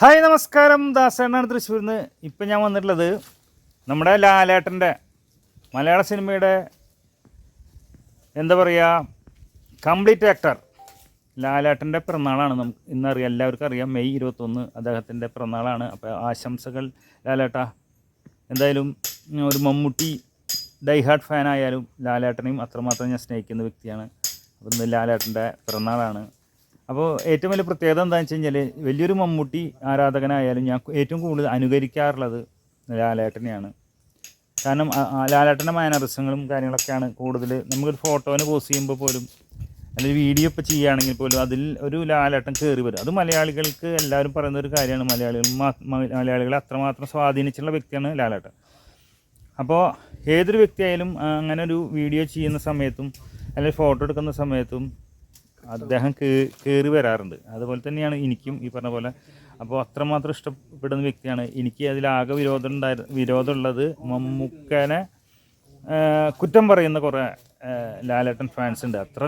Hi നമസ്കാരം. ദാസേണ്ണാണ് തൃശ്ശൂരിൽ നിന്ന് ഇപ്പം ഞാൻ വന്നിട്ടുള്ളത് നമ്മുടെ ലാലേട്ടന്റെ മലയാള സിനിമയുടെ എന്താ പറയുക കംപ്ലീറ്റ് ആക്ടർ ലാലേട്ടന്റെ പിറന്നാളാണ്. നമുക്ക് ഇന്നറിയാം എല്ലാവർക്കും അറിയാം. മെയ് ഇരുപത്തൊന്ന് അദ്ദേഹത്തിന്റെ പിറന്നാളാണ്. അപ്പോൾ ആശംസകൾ ലാലേട്ട. എന്തായാലും ഒരു മമ്മൂട്ടി ഡൈഹാർട്ട് ഫാനായാലും ലാലേട്ടനെയും അത്രമാത്രം ഞാൻ സ്നേഹിക്കുന്ന വ്യക്തിയാണ്. അപ്പോൾ ഇന്ന് ലാലേട്ടന്റെ പിറന്നാളാണ്. അപ്പോൾ ഏറ്റവും വലിയ പ്രത്യേകത എന്താണെന്ന് വെച്ച് കഴിഞ്ഞാൽ വലിയൊരു മമ്മൂട്ടി ആരാധകനായാലും ഞാൻ ഏറ്റവും കൂടുതൽ അനുകരിക്കാറുള്ളത് ലാലേട്ടനെയാണ്. കാരണം ലാലേട്ടന്റെ മാനറിസങ്ങളും കാര്യങ്ങളൊക്കെയാണ് കൂടുതൽ നമുക്കൊരു ഫോട്ടോനെ പോസ്റ്റ് ചെയ്യുമ്പോൾ പോലും അല്ലെങ്കിൽ വീഡിയോ ഇപ്പോൾ ചെയ്യുകയാണെങ്കിൽ പോലും അതിൽ ഒരു ലാലേട്ടൻ കയറി വരും. അത് മലയാളികൾക്ക് എല്ലാവരും പറയുന്ന ഒരു കാര്യമാണ്. മലയാളികൾ മലയാളികളെ അത്രമാത്രം സ്വാധീനിച്ചുള്ള വ്യക്തിയാണ് ലാലേട്ടൻ. അപ്പോൾ ഏതൊരു വ്യക്തിയായാലും അങ്ങനെ ഒരു വീഡിയോ ചെയ്യുന്ന സമയത്തും അല്ലെങ്കിൽ ഫോട്ടോ എടുക്കുന്ന സമയത്തും അദ്ദേഹം കയറി വരാറുണ്ട്. അതുപോലെ തന്നെയാണ് എനിക്കും ഈ പറഞ്ഞ പോലെ. അപ്പോൾ അത്രമാത്രം ഇഷ്ടപ്പെടുന്ന വ്യക്തിയാണ്. എനിക്ക് അതിലാകെ വിരോധം ഉണ്ടായി വിരോധമുള്ളത് മമ്മൂക്കനെ കുറ്റം പറയുന്ന കുറേ ലാലേട്ടൻ ഫാൻസ് ഉണ്ട്. അത്ര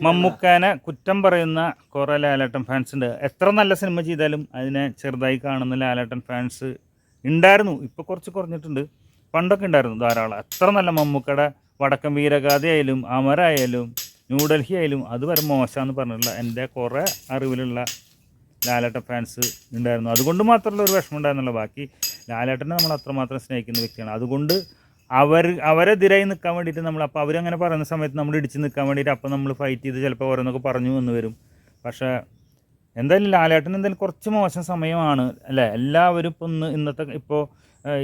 മമ്മൂക്കാനെ കുറ്റം പറയുന്ന കുറേ ലാലേട്ടൻ ഫാൻസ് ഉണ്ട്. എത്ര നല്ല സിനിമ ചെയ്താലും അതിനെ ചെറുതായി കാണുന്ന ലാലേട്ടൻ ഫാൻസ് ഉണ്ടായിരുന്നു. ഇപ്പോൾ കുറച്ച് കുറഞ്ഞിട്ടുണ്ട്. പണ്ടൊക്കെ ഉണ്ടായിരുന്നു ധാരാളം. എത്ര നല്ല മമ്മൂക്കയുടെ വടക്കൻ വീരഗാഥയായാലും അമരായാലും ന്യൂഡൽഹി ആയാലും അത് വരെ മോശമെന്ന് പറഞ്ഞിട്ടുള്ള എന്റെ കുറേ അറിവിലുള്ള ലാലേട്ട ഫാൻസ് ഉണ്ടായിരുന്നു അതുകൊണ്ട് മാത്രമല്ല ഒരു വിഷമം ഉണ്ടായിരുന്നുള്ളൂ ബാക്കി ലാലേട്ടനെ നമ്മൾ അത്രമാത്രം സ്നേഹിക്കുന്ന വ്യക്തിയാണ്. അതുകൊണ്ട് അവർ അവരെതിരായി നിൽക്കാൻ വേണ്ടിയിട്ട് നമ്മൾ അപ്പോൾ അവരങ്ങനെ പറയുന്ന സമയത്ത് നമ്മൾ ഇടിച്ച് നിൽക്കാൻ വേണ്ടിയിട്ട് അപ്പോൾ നമ്മൾ ഫൈറ്റ് ചെയ്ത് ചിലപ്പോൾ ഓരോന്നൊക്കെ പറഞ്ഞു എന്ന് വരും. പക്ഷേ എന്തായാലും ലാലേട്ടൻ എന്തായാലും കുറച്ച് മോശം സമയമാണ് അല്ലേ? എല്ലാവരും ഇപ്പോൾ ഇന്ന് ഇന്നത്തെ ഇപ്പോൾ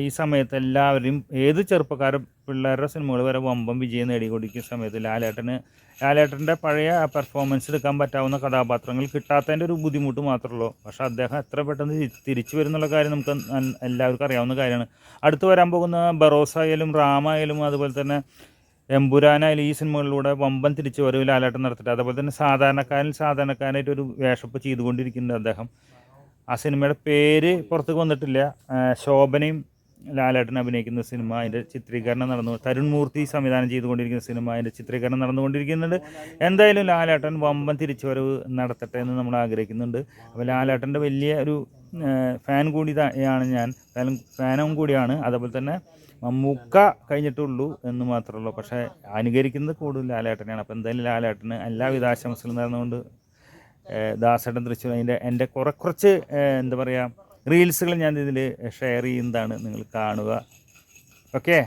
ഈ സമയത്ത് എല്ലാവരും ഏത് ചെറുപ്പക്കാരും പിള്ളേരുടെ സിനിമകൾ വരെ വമ്പം വിജയം നേടിക്കൊണ്ടിരിക്കുന്ന സമയത്ത് ലാലേട്ടന് ലാലേട്ടന്റെ പഴയ പെർഫോമൻസ് എടുക്കാൻ പറ്റാവുന്ന കഥാപാത്രങ്ങൾ കിട്ടാത്തതിന്റെ ഒരു ബുദ്ധിമുട്ട് മാത്രമേ പക്ഷേ അദ്ദേഹം എത്ര പെട്ടെന്ന് തിരി- തിരിച്ചു വരുന്നുള്ള കാര്യം നമുക്ക് എല്ലാവർക്കും അറിയാവുന്ന കാര്യമാണ്. അടുത്ത് വരാൻ പോകുന്ന ബറോസ് ആയാലും റാമായാലും അതുപോലെ തന്നെ എമ്പുരാനായാലും ഈ സിനിമകളിലൂടെ വമ്പൻ തിരിച്ചു വരവ് ലാലാട്ടം നടത്തിയിട്ട് അതുപോലെ തന്നെ സാധാരണക്കാരിൽ സാധാരണക്കാരനായിട്ട് ഒരു വേഷപ്പ് ചെയ്തുകൊണ്ടിരിക്കുന്നുണ്ട് അദ്ദേഹം. ആ സിനിമയുടെ പേര് പുറത്തേക്ക് വന്നിട്ടില്ല. ശോഭനയും ലാലേട്ടൻ അഭിനയിക്കുന്ന സിനിമ അതിന്റെ ചിത്രീകരണം നടന്നു. തരുൺ മൂർത്തി സംവിധാനം ചെയ്തുകൊണ്ടിരിക്കുന്ന സിനിമ അതിന്റെ ചിത്രീകരണം നടന്നുകൊണ്ടിരിക്കുന്നുണ്ട്. എന്തായാലും ലാലേട്ടൻ വമ്പൻ തിരിച്ചുവരവ് നടത്തട്ടെ എന്ന് നമ്മൾ ആഗ്രഹിക്കുന്നുണ്ട്. അപ്പോൾ ലാലേട്ടന്റെ വലിയ ഒരു ഫാൻ കൂടി ആണ് ഞാൻ. ഫാനും കൂടിയാണ്. അതേപോലെ തന്നെ മമ്മൂക്ക കഴിഞ്ഞിട്ടുള്ളൂ എന്ന് മാത്രമേ പക്ഷേ അനുകരിക്കുന്നത് കൂടുതൽ ലാലേട്ടനെയാണ്. അപ്പോൾ എന്തായാലും ലാലേട്ടന് എല്ലാവിധ ആശംസകളും നേർന്നുകൊണ്ട് ഏഹ് ദാസേട്ടൻ തൃശ്ശൂർ അതിന്റെ എന്റെ കുറെ കുറച്ച് എന്താ പറയുക റീൽസുകൾ ഞാൻ ഇതിൽ ഷെയർ ചെയ്യുന്നതാണ് നിങ്ങൾ കാണുക. ഓക്കെ